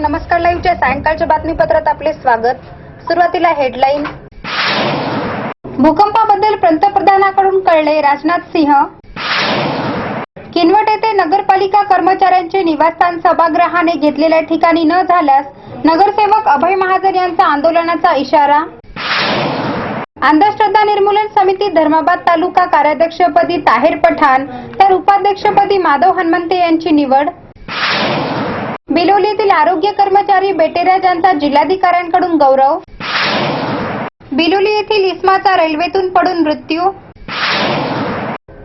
भाग्यश्री नमस्कार लाईव्हच्या सायंकाळच्या बातमीपत्रात आपले स्वागत. सुरुवातीला हेडलाईन भूकंपाबद्दल पंतप्रधानाकडून कळले राजनाथ सिंह. किनवट येथे नगरपालिका कर्मचाऱ्यांचे निवासस्थान सभागृहाने घेतलेल्या ठिकाणी न झाल्यास नगरसेवक अभय महाजन यांचा आंदोलनाचा इशारा. अंधश्रद्धा निर्मूलन समिती धर्माबाद तालुका कार्याध्यक्षपदी ताहेर पठाण तर उपाध्यक्षपदी माधव हनुमंते यांची निवड. बिलोलीतील आरोग्य कर्मचारी बेटेराज यांचा जिल्हाधिकाऱ्यांकडून गौरव. बिलोली येथील इस्माचा रेल्वेतून पडून मृत्यू.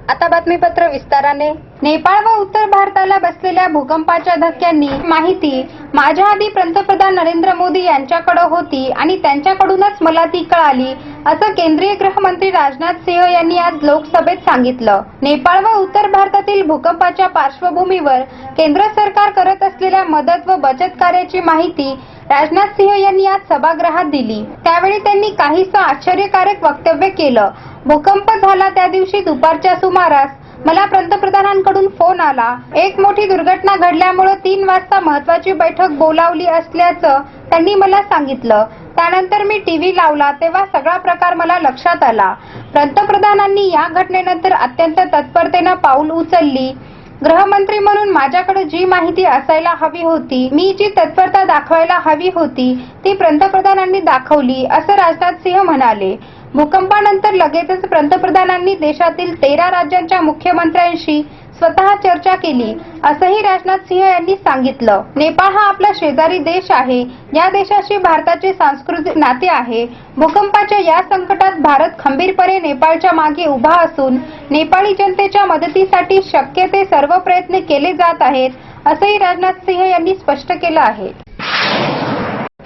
आता बातमीपत्र विस्ताराने. नेपाळ व उत्तर भारताला बसलेल्या भूकंपाच्या धक्क्यांनी माहिती माझ्या आधी पंतप्रधान नरेंद्र मोदी यांच्याकडे होती आणि त्यांच्याकडूनच मला ती कळाली असं केंद्रीय गृहमंत्री राजनाथ सिंह यांनी आज लोकसभेत सांगितलं. नेपाळ व उत्तर भारतातील भूकंपाच्या पार्श्वभूमीवर केंद्र सरकार करत असलेल्या मदत व बचत कार्याची माहिती राजनाथ सिंह यांनी आज सभागृहात दिली. त्यावेळी त्यांनी काहीसं आश्चर्यकारक वक्तव्य केलं. भूकंप झाला त्या दिवशी दुपारच्या सुमारास मला पंतप्रधानांकडून फोन आला. एक मोठी दुर्घटना घडल्यामुळे तीन वाजता महत्वाची बैठक बोलावली असल्याचं त्यांनी मला सांगितलं. त्यानंतर मी टीव्ही लावला तेव्हा सगळा प्रकार मला लक्षात आला. पंतप्रधानांनी या घटनेनंतर अत्यंत तत्परतेनं पाऊल उचलली. गृहमंत्री म्हणून माझ्याकडे जी माहिती असायला हवी होती मी जी तत्परता दाखवायला हवी होती ती पंतप्रधानांनी दाखवली असं राजनाथ सिंह म्हणाले. भूकंपानंतर लगेचच पंतप्रधानांनी देशातील तेरा राज्यांच्या मुख्यमंत्र्यांशी स्वतः चर्चा केली असंही राजनाथ सिंह यांनी सांगितलं. नेपाळ हा आपला शेजारी देश आहे. या देशाशी भारताचे सांस्कृतिक नाते आहे. भूकंपाच्या या संकटात भारत खंबीरपणे नेपाळच्या मागे उभा असून नेपाळी जनतेच्या मदतीसाठी शक्य ते सर्व प्रयत्न केले जात आहेत असंही राजनाथ सिंह यांनी स्पष्ट केलं आहे.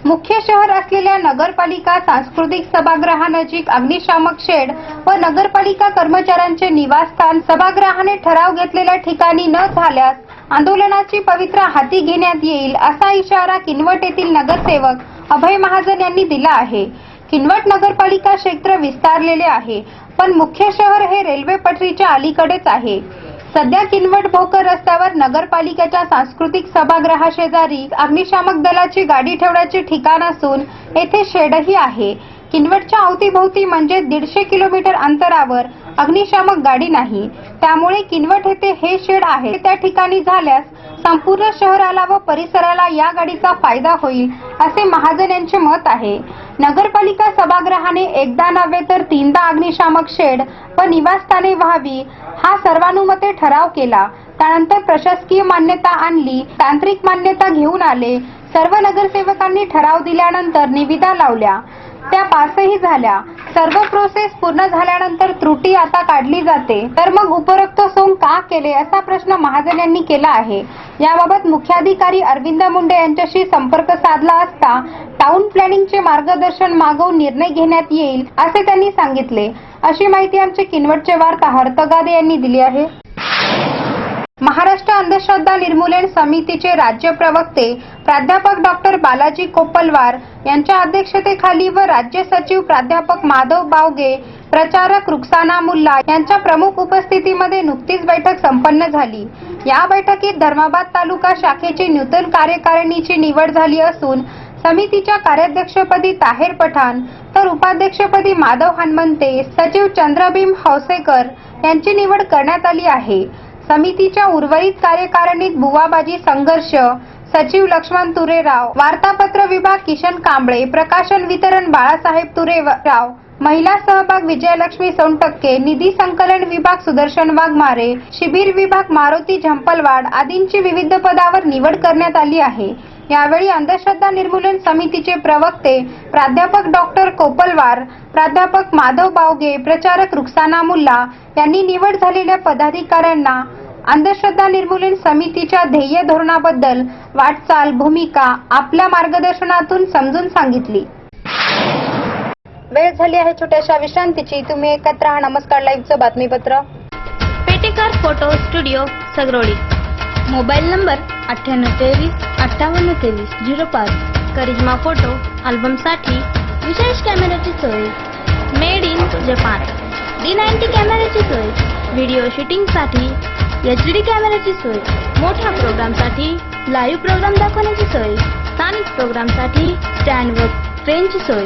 मुख्य शहर असलेल्या नगरपालिका सांस्कृतिक सभागृहानजीक अग्निशामक शेड व नगरपालिका कर्मचाऱ्यांचे निवासस्थान सभागृहाने ठराव घेतलेल्या ठिकाणी न झाल्यास आंदोलनाची पवित्रा हाती घेण्यात येईल असा इशारा किनवट येथील नगरसेवक अभय महाजन यांनी दिला आहे. किनवट नगरपालिका क्षेत्र विस्तारलेले आहे पण मुख्य शहर हे रेल्वे पटरीच्या अलीकडेच आहे. सध्या किनवट भोकर रस्त्यावर नगरपालिकेच्या सांस्कृतिक सभागृहाशेजारी अग्निशामक दलाची गाडी ठेवण्याचे ठिकाण असून येथे शेडही आहे. किनवटच्या अवतीभोवती म्हणजे दीडशे किलोमीटर अंतरावर अग्निशामक गाडी नाही. त्यामुळे किनवट येथे हे शेड आहे. त्या ठिकाणी झाल्यास संपूर्ण शहराला व परिसराला या गाडीचा फायदा होईल असे महाजन यांचे मत आहे. नगरपालिका सभागृहाने एकदा नव्हे तर तीनदा अग्निशामक शेड व निवासस्थाने व्हावी हा सर्वानुमते ठराव केला. त्यानंतर प्रशासकीय मान्यता आणली तांत्रिक मान्यता घेऊन आले. सर्व नगरसेवकांनी ठराव दिल्यानंतर निविदा लावल्या. त्या पासही झाल्या. सर्व प्रोसेस पूर्ण झाल्यानंतर त्रुटी आता काढली जाते. तर मग उपरोक्त सोंग का केले असा प्रश्न महाजन यांनी केला आहे. याबाबत मुख्याधिकारी अरविंद मुंडे यांच्याशी संपर्क साधला असता टाउन प्लॅनिंगचे मार्गदर्शन मागवून निर्णय घेण्यात येईल असे त्यांनी सांगितले. अशी माहिती आमचे किनवटचे वार्ताहर तगादे यांनी दिली आहे. महाराष्ट्र अंधश्रद्धा निर्मूलन समितीचे राज्य प्रवक्ते प्राध्यापक डॉक्टर बालाजी कोपलवार यांच्या अध्यक्षतेखाली व राज्य सचिव प्राध्यापक माधव बावगे प्रचारक रुक्साना मुल्ला यांच्या प्रमुख उपस्थितीमध्ये नुकतीच बैठक संपन्न झाली. या बैठकीत धर्माबाद तालुका शाखेची नूतन कार्यकारिणीची निवड झाली असून समितीच्या कार्याध्यक्षपदी ताहेर पठाण तर उपाध्यक्षपदी माधव हनुमंते सचिव चंद्रभीम हौसेकर यांची निवड करण्यात आली आहे. समितीच्या उर्वरित कार्यकारिणीत बुवाबाजी संघर्ष सचिव लक्ष्मण तुरेराव वार्तापत्र विभाग किशन कांबळे प्रकाशन वितरण बाळासाहेब तुरेराव महिला सहभाग विजयलक्ष्मी सोनटक्के निधी संकलन विभाग सुदर्शन वाघमारे शिबिर विभाग मारुती झंपलवाड आदींची विविध पदावर निवड करण्यात आली आहे. यावेळी अंधश्रद्धा निर्मूलन समितीचे प्रवक्ते प्राध्यापक डॉक्टर कोपलवार प्राध्यापक माधव बावगे प्रचारक रुखसाना मुल्ला यांनी निवड झालेल्या पदाधिकाऱ्यांना अंधश्रद्धा निर्मूलन समितीच्या ध्येय धोरणाबद्दल वाटचाल भूमिका आपल्या मार्गदर्शनातून समजून सांगितली. वेळ झाली आहे छोट्याशा विश्रांतीची. तुम्ही एकत्र हा नमस्कार. लाईव्हचं बातमीपत्र. Petekar photo studio Sagaroli. Mobile number अठ्ठ्याण्णव तेवीस अठ्ठावन्न तेवीस झिरो पाच. करिश्मा फोटो अल्बमसाठी विशेष कॅमेऱ्याची सोय. Made in Japan D ninety कॅमेऱ्याची सोय. व्हिडिओ शूटिंगसाठी एच डी कॅमेऱ्याची सोय. मोठ्या प्रोग्रामसाठी लाईव्ह प्रोग्राम दाखवण्याची सोय. स्थानिक प्रोग्रामसाठी स्टँडवर ट्रेनची सोय.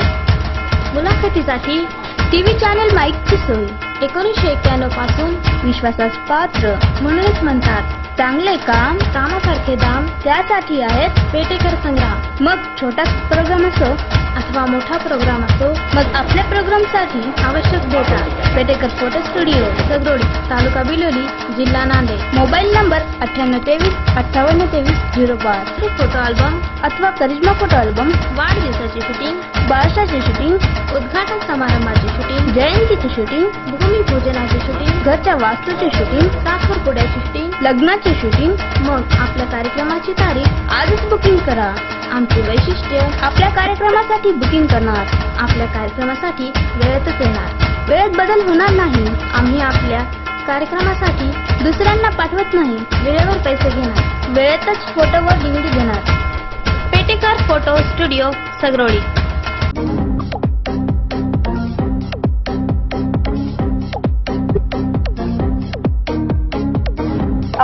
मुलाखतीसाठी टी व्ही चॅनल माईकची सोय. एकोणीसशे एक्क्याण्णवपासून विश्वासास पात्र म्हणूनच म्हणतात. चांगले काम कामासारखे दाम त्यासाठी आहेत पेटेकर संग्राम. मग छोटा प्रोग्राम असो अथवा मोठा प्रोग्राम असो मग आपल्या प्रोग्रामसाठी आवश्यक data Petekar photo studio Sagarodi तालुका बिलोली जिल्हा नांदेड. मोबाईल नंबर अठ्ठ्याण्णव तेवीस अठ्ठावन्न तेवीस झिरो पाच फोटो अल्बम अथवा करिश्मा फोटो अल्बम वाढदिवसाची शूटिंग बाळशाची शूटिंग उद्घाटन समारंभाची शूटिंग जयंतीची शूटिंग भूमिपूजनाचे शूटिंग घरच्या वास्तूची शूटिंग साखरपुड्याची शूटिंग लग्नाची शूटिंग मग आपल्या कार्यक्रमाची तारीख आजच बुकिंग करा. आमचे वैशिष्ट्य आपल्या कार्यक्रमासाठी बुकिंग करणार. आपल्या कार्यक्रमासाठी वेळेतच येणार. वेळेत बदल होणार नाही. आम्ही आपल्या कार्यक्रमासाठी दुसऱ्यांना पाठवत नाही. वेळेवर पैसे घेणार. वेळेतच फोटो व डीव्हीडी घेणार. Petekar photo studio Sagaroli.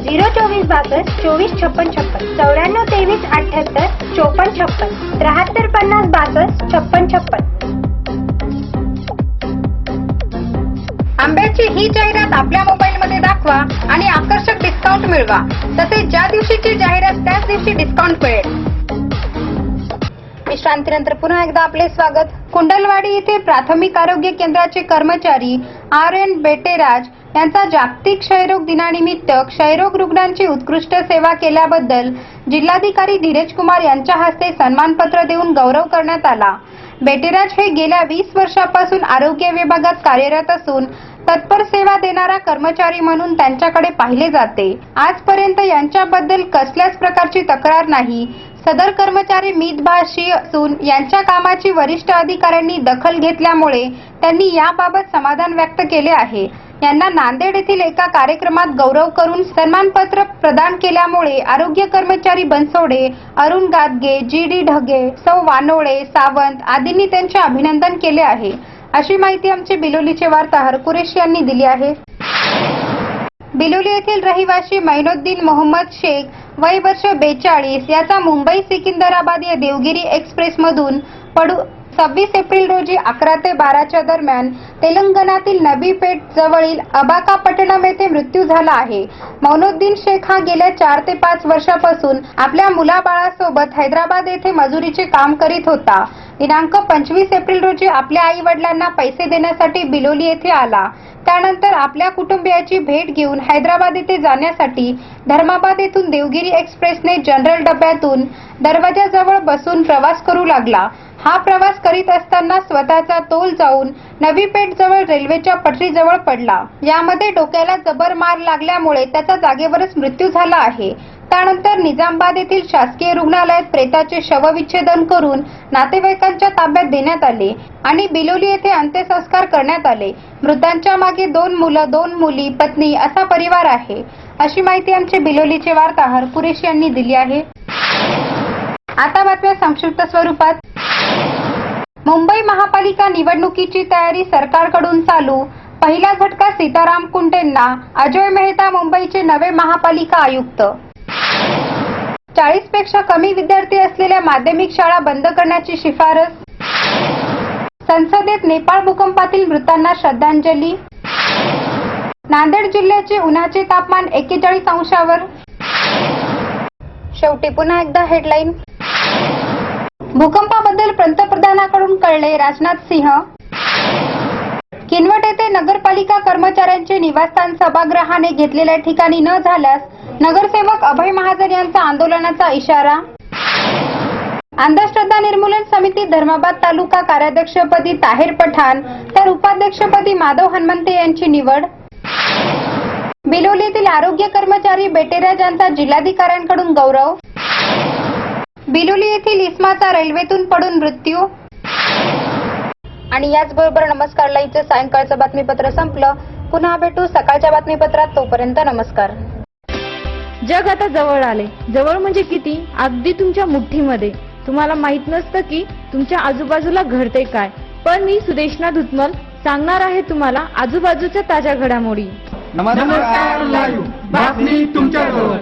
Zero चोवीस बासष्ट चोवीस छप्पन छप्पन चौऱ्याण्णव तेवीस अठ्याहत्तर चोपन्न छप्पन त्र्याहत्तर पन्नास बासष्ट छप्पन छप्पन. आंब्याची ही जाहिरात आपल्या मोबाईल मध्ये दाखवा आणि आकर्षक डिस्काउंट मिळवा. तसेच ज्या दिवशीची जाहिरात त्याच दिवशी डिस्काउंट मिळेल. विश्रांतीनंतर पुन्हा एकदा आपले स्वागत. कुंडलवाडी येथे प्राथमिक आरोग्य केंद्राचे कर्मचारी आर एन बेटेराज यांचा जागतिक क्षयरोग दिनानिमित्त क्षयरोग रुग्णांची उत्कृष्ट सेवा केल्याबद्दल जिल्हाधिकारी धीरज कुमार यांच्या हस्ते सन्मानपत्र देऊन गौरव करण्यात आला. बेटेराज हे गेल्या वीस वर्षापासून आरोग्य विभागात कार्यरत असून तत्पर सेवा देणारा कर्मचारी म्हणून त्यांच्याकडे पाहिले जाते. आजपर्यंत यांच्याबद्दल कसल्याच प्रकारची तक्रार नाही. सदर कर्मचारी मितभाषी असून यांच्या कामाची वरिष्ठ अधिकाऱ्यांनी दखल घेतल्यामुळे त्यांनी याबाबत समाधान व्यक्त केले आहे. यांना नांदेड येथील एका कार्यक्रमात गौरव करून सन्मानपत्र प्रदान केल्यामुळे आरोग्य कर्मचारी बनसोडे अरुण गादगे जी डी ढगे सौ वानोळे सावंत आदींनी त्यांचे अभिनंदन केले आहे. अशी माहिती आमचे बिलोलीचे वार्ताहर कुरेशी यांनी दिली आहे. बिलोली येथील रहिवासी मैनुद्दीन मोहम्मद शेख वय वर्ष बेचाळीस याचा मुंबई सिकंदराबाद या देवगिरी एक्सप्रेस मधून पडू सव्वीस एप्रिल रोजी अकरा ते बाराच्या दरम्यान तेलंगणातील नबीपेठ जवळील अबाकापट्टणम येथे मृत्यू झाला आहे. मौनुद्दीन शेख हा गेल्या चार ते पाच वर्षापासून आपल्या मुलाबाळासोबत हैदराबाद येथे मजुरीचे काम करीत होता. दिनांक पंचवीस एप्रिल रोजी आपल्या आई वडिलांना पैसे देण्यासाठी बिलोली येथे आला. त्यानंतर आपल्या कुटुंबियाची भेट घेऊन हैदराबाद येथे जाण्यासाठी धर्माबाद येथून देवगिरी एक्सप्रेसने जनरल डब्यातून दरवाजाजवळ बसून प्रवास करू लागला. हा प्रवास करीत असताना स्वतःचा तोल जाऊन नवी पेठ जवळ रेल्वेच्या पटरीजवळ पडला. यामध्ये डोक्याला जबर मार लागल्यामुळे त्याचा जागेवरच मृत्यू झाला आहे. त्यानंतर निजामबाद येथील शासकीय रुग्णालयात प्रेताचे शवविच्छेदन करून नातेवाईकांच्या ताब्यात देण्यात आले आणि बिलोली येथे अंत्यसंस्कार करण्यात आले. मृतांच्या मागे दोन मुलं दोन मुली पत्नी असा परिवार आहे. अशी माहिती आमचे बिलोलीचे वार्ताहर पुरेशी यांनी दिली आहे. आता बातम्या संक्षिप्त स्वरूपात. मुंबई महापालिका निवडणुकीची तयारी सरकारकडून चालू. पहिला झटका सीताराम कुंटेंना अजय मेहता मुंबईचे नवे महापालिका आयुक्त. चाळीसपेक्षा कमी विद्यार्थी असलेल्या माध्यमिक शाळा बंद करण्याची शिफारस. संसदेत नेपाळ भूकंपातील मृतांना श्रद्धांजली. नांदेड जिल्ह्याचे उन्हाचे तापमान एक्केचाळीस अंशावर. शेवटी पुन्हा एकदा हेडलाईन. भूकंपाबद्दल पंतप्रधानाकडून कळले राजनाथ सिंह. किनवट येथे नगरपालिका कर्मचाऱ्यांचे निवासस्थान सभागृहाने घेतलेल्या ठिकाणी न झाल्यास नगरसेवक अभय महाजन यांचा आंदोलनाचा इशारा. अंधश्रद्धा निर्मूलन समिती धर्माबाद तालुका कार्याध्यक्षपदी ताहेर पठाण तर उपाध्यक्षपदी माधव हनुमंते यांची निवड. बिलोलीतील आरोग्य कर्मचारी बेटेराज यांचा जिल्हाधिकाऱ्यांकडून गौरव. बिलोली येथील इस्माचा रेल्वेतून पडून मृत्यू. आणि याचबरोबर नमस्कार. लाईव्हचं सायंकाळचं बातमीपत्र संपलं. पुन्हा भेटू सकाळच्या बातमीपत्रात. तोपर्यंत नमस्कार. जग आता जवळ आले. जवळ म्हणजे किती? अगदी तुमच्या मुठ्ठीमध्ये. तुम्हाला माहीत नसतं की तुमच्या आजूबाजूला घडते काय. पण मी सुदेशना धुतमल सांगणार आहे तुम्हाला आजूबाजूच्या ताज्या घडामोडी. नमस्कार लाईव्ह. बातमी तुमच्याजवळ.